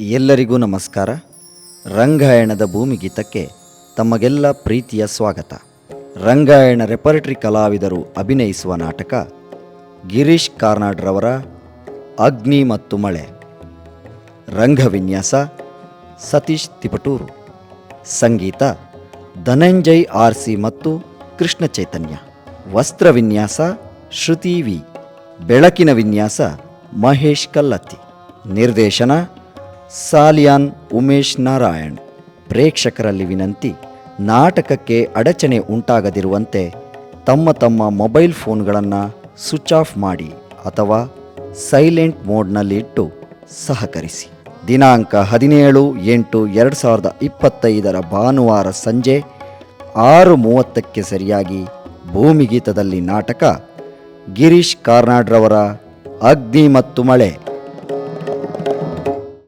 ಎಲ್ಲರಿಗೂ ನಮಸ್ಕಾರ. ರಂಗಾಯಣದ ಭೂಮಿಗೀತಕ್ಕೆ ತಮಗೆಲ್ಲ ಪ್ರೀತಿಯ ಸ್ವಾಗತ. ರಂಗಾಯಣ ರೆಪರ್ಟರಿ ಕಲಾವಿದರು ಅಭಿನಯಿಸುವ ನಾಟಕ ಗಿರೀಶ್ ಕಾರ್ನಾಡ್ರವರ ಅಗ್ನಿ ಮತ್ತು ಮಳೆ. ರಂಗವಿನ್ಯಾಸ ಸತೀಶ್ ತಿಪಟೂರು. ಸಂಗೀತ ಧನಂಜಯ್ ಆರ್ ಸಿ ಮತ್ತು ಕೃಷ್ಣ ಚೈತನ್ಯ. ವಸ್ತ್ರ ವಿನ್ಯಾಸ ಶ್ರುತಿ ವಿ. ಬೆಳಕಿನ ವಿನ್ಯಾಸ ಮಹೇಶ್ ಕಲ್ಲತ್ತಿ. ನಿರ್ದೇಶನ ಸಾಲಿಯಾನ್ ಉಮೇಶ್ ನಾರಾಯಣ್. ಪ್ರೇಕ್ಷಕರಲ್ಲಿ ವಿನಂತಿ, ನಾಟಕಕ್ಕೆ ಅಡಚಣೆ ಉಂಟಾಗದಿರುವಂತೆ ತಮ್ಮ ತಮ್ಮ ಮೊಬೈಲ್ ಫೋನ್ಗಳನ್ನು ಸ್ವಿಚ್ ಆಫ್ ಮಾಡಿ ಅಥವಾ ಸೈಲೆಂಟ್ ಮೋಡ್ನಲ್ಲಿಟ್ಟು ಸಹಕರಿಸಿ. ದಿನಾಂಕ ಹದಿನೇಳು ಎಂಟು ಎರಡು ಸಾವಿರದ ಇಪ್ಪತ್ತೈದರ ಭಾನುವಾರ ಸಂಜೆ ಆರು ಮೂವತ್ತಕ್ಕೆ ಸರಿಯಾಗಿ ಭೂಮಿಗೀತದಲ್ಲಿ ನಾಟಕ ಗಿರೀಶ್ ಕಾರ್ನಾಡ್ರವರ ಅಗ್ನಿ ಮತ್ತು ಮಳೆ.